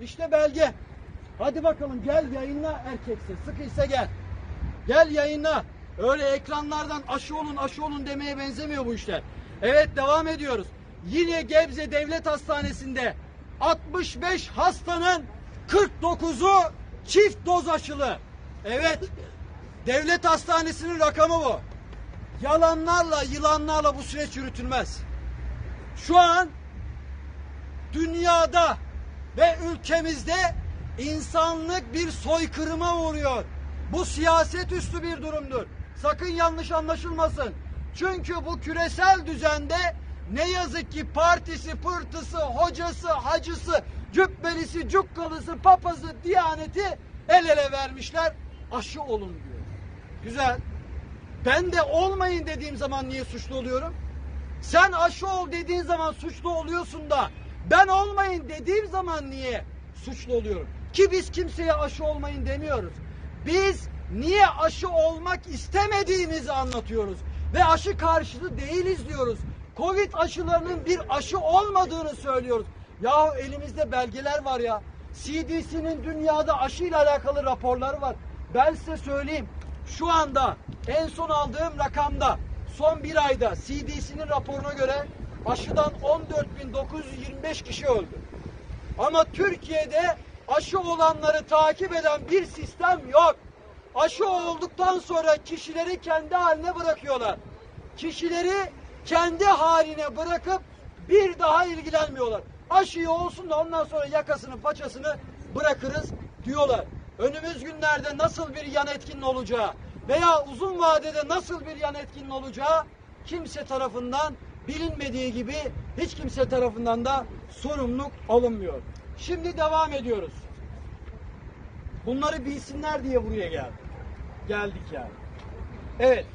İşte belge. Hadi bakalım gel yayınla erkeksin. Sıkıysa gel. Gel yayınla. Öyle ekranlardan aşı olun aşı olun demeye benzemiyor bu işler. Evet devam ediyoruz. Yine Gebze Devlet Hastanesi'nde 65 hastanın 49'u çift doz aşılı. Evet. Devlet hastanesinin rakamı bu. Yalanlarla, yılanlarla bu süreç yürütülmez. Şu an dünyada ve ülkemizde insanlık bir soykırıma uğruyor. Bu siyaset üstü bir durumdur. Sakın yanlış anlaşılmasın. Çünkü bu küresel düzende ne yazık ki partisi, pırtısı, hocası, hacısı, cübbelisi, cukkalısı, papazı, diyaneti el ele vermişler. Aşı olun diyor. Güzel. Ben de olmayın dediğim zaman niye suçlu oluyorum? Sen aşı ol dediğin zaman suçlu oluyorsun da ben olmayın dediğim zaman niye suçlu oluyorum? Ki biz kimseye aşı olmayın demiyoruz. Biz niye aşı olmak istemediğimizi anlatıyoruz. Ve aşı karşıtı değiliz diyoruz. Covid aşılarının bir aşı olmadığını söylüyoruz. Yahu elimizde belgeler var ya. CDC'nin dünyada aşıyla alakalı raporları var. Ben size söyleyeyim. Şu anda en son aldığım rakamda son bir ayda CDC'nin raporuna göre aşıdan 14.925 kişi öldü. Ama Türkiye'de aşı olanları takip eden bir sistem yok. Aşı olduktan sonra kişileri kendi haline bırakıyorlar. Kişileri kendi haline bırakıp bir daha ilgilenmiyorlar. Aşıyı olsun da ondan sonra yakasını paçasını bırakırız diyorlar. Önümüz günlerde nasıl bir yan etkinin olacağı veya uzun vadede nasıl bir yan etkinin olacağı kimse tarafından bilinmediği gibi hiç kimse tarafından da sorumluluk alınmıyor. Şimdi devam ediyoruz. Bunları bilsinler diye buraya geldik. Geldik yani. Evet.